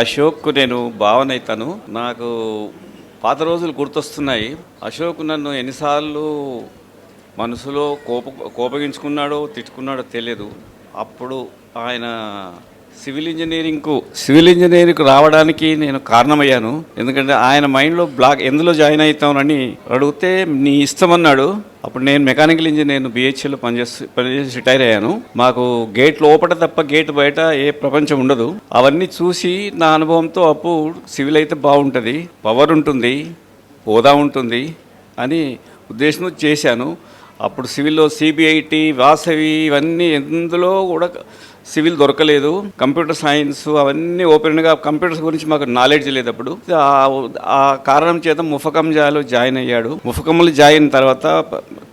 అశోక్ నేను భావన అవుతాను నాకు పాత రోజులు గుర్తొస్తున్నాయి. అశోక్ నన్ను ఎన్నిసార్లు మనసులో కోప కోపగించుకున్నాడో తిట్టుకున్నాడో తెలియదు అప్పుడు ఆయన సివిల్ ఇంజనీరింగ్కు సివిల్ ఇంజనీరింగ్కు రావడానికి నేను కారణమయ్యాను. ఎందుకంటే ఆయన మైండ్లో బ్లాక్ ఎందులో జాయిన్ అవుతామని అడిగితే నీ ఇష్టం అన్నాడు. అప్పుడు నేను మెకానికల్ ఇంజనీర్ బిహెచ్ఎల్లో పనిచేసి పనిచేసి రిటైర్ అయ్యాను. మాకు గేట్ లోపల తప్ప గేట్ బయట ఏ ప్రపంచం ఉండదు. అవన్నీ చూసి నా అనుభవంతో అప్పుడు సివిల్ అయితే బాగుంటుంది పవర్ ఉంటుంది హోదా ఉంటుంది అని ఉద్దేశంతో చేశాను. అప్పుడు సివిల్లో సిబిఐటి వాసవి ఇవన్నీ ఎందులో కూడా సివిల్ దొరకలేదు. కంప్యూటర్ సైన్స్ అవన్నీ ఓపెన్గా కంప్యూటర్స్ గురించి మాకు నాలెడ్జ్ లేదు అప్పుడు. ఆ- కారణం చేత ముఫకంజాలో జాయిన్ అయ్యాడు. ముఫకములు జాయిన్ అయిన తర్వాత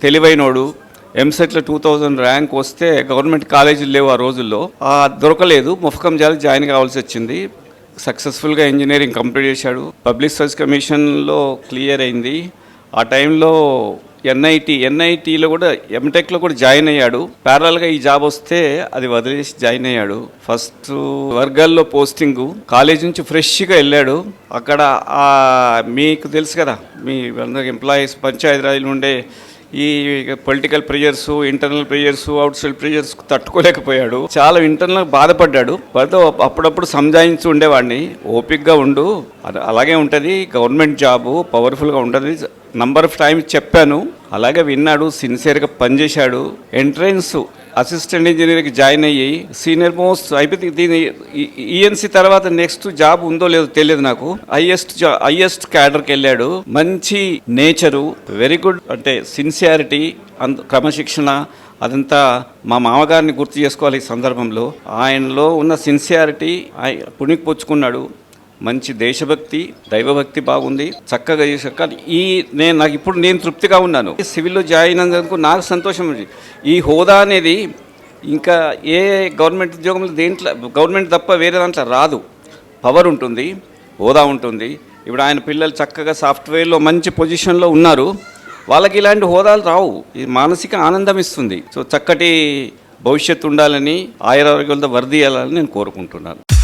తెలివైనోడు ఎంసెట్లో టూ థౌజండ్ ర్యాంక్ వస్తే గవర్నమెంట్ కాలేజీలు లేవు ఆ రోజుల్లో. ఆ దొరకలేదు. ముఫకంజాలో జాయిన్ కావాల్సి వచ్చింది. సక్సెస్ఫుల్గా ఇంజనీరింగ్ కంప్లీట్ చేశాడు. పబ్లిక్ సర్వీస్ కమిషన్లో క్లియర్ అయింది. ఆ టైంలో ఎన్ఐటి ఎన్ఐటిలో కూడా ఎంటెక్లో కూడా జాయిన్ అయ్యాడు. ప్యారల్గా ఈ జాబ్ వస్తే అది వదిలేసి జాయిన్ అయ్యాడు. ఫస్ట్ వర్గాల్లో పోస్టింగ్ కాలేజ్ నుంచి ఫ్రెష్గా వెళ్ళాడు. అక్కడ మీకు తెలుసు కదా మీ ఎంప్లాయీస్ పంచాయతీరాజ్లో ఉండే ఈ political pressures internal pressures outside pressures తట్టుకోలేకపోయాడు. చాలా ఇంటర్నల్ బాధపడ్డాడు. వాటితో అప్పుడప్పుడు సంజాయించి ఉండేవాడిని. ఓపిక్గా ఉండు. అలాగే ఉంటుంది. గవర్నమెంట్ జాబు పవర్ఫుల్గా ఉంటుంది. నంబర్ ఆఫ్ టైమ్స్ చెప్పాను. అలాగే విన్నాడు సిన్సియర్గా పనిచేశాడు. ఎంట్రన్స్ అసిస్టెంట్ ఇంజనీర్కి జాయిన్ అయ్యి సీనియర్ మోస్ట్ అయిపోతే దీని ఈఎన్సీ తర్వాత నెక్స్ట్ జాబ్ ఉందో లేదో తెలియదు నాకు. హైయెస్ట్ హైయెస్ట్ క్యాడర్కి వెళ్ళాడు. మంచి నేచరు వెరీ గుడ్ అంటే సిన్సియారిటీ అంత క్రమశిక్షణ అదంతా మా మామగారిని గుర్తు చేసుకోవాలి ఈ సందర్భంలో. ఆయనలో ఉన్న సిన్సియారిటీ పుణికి పుచ్చుకున్నాడు. మంచి దేశభక్తి దైవభక్తి బాగుంది చక్కగా చేశారు. కానీ ఈ నేను నాకు ఇప్పుడు నేను తృప్తిగా ఉన్నాను. సివిల్లో జాయిన్ అయినందుకు నాకు సంతోషం ఉంది. ఈ హోదా అనేది ఇంకా ఏ గవర్నమెంట్ ఉద్యోగంలో దేంట్లో గవర్నమెంట్ తప్ప వేరే దాంట్లో రాదు. పవర్ ఉంటుంది హోదా ఉంటుంది. ఇప్పుడు ఆయన పిల్లలు చక్కగా సాఫ్ట్వేర్లో మంచి పొజిషన్లో ఉన్నారు. వాళ్ళకి ఇలాంటి హోదాలు రావు. ఇది మానసిక ఆనందం ఇస్తుంది. సో చక్కటి భవిష్యత్తు ఉండాలని ఆయురారోగ్యాలతో వరదీయాలని నేను కోరుకుంటున్నాను.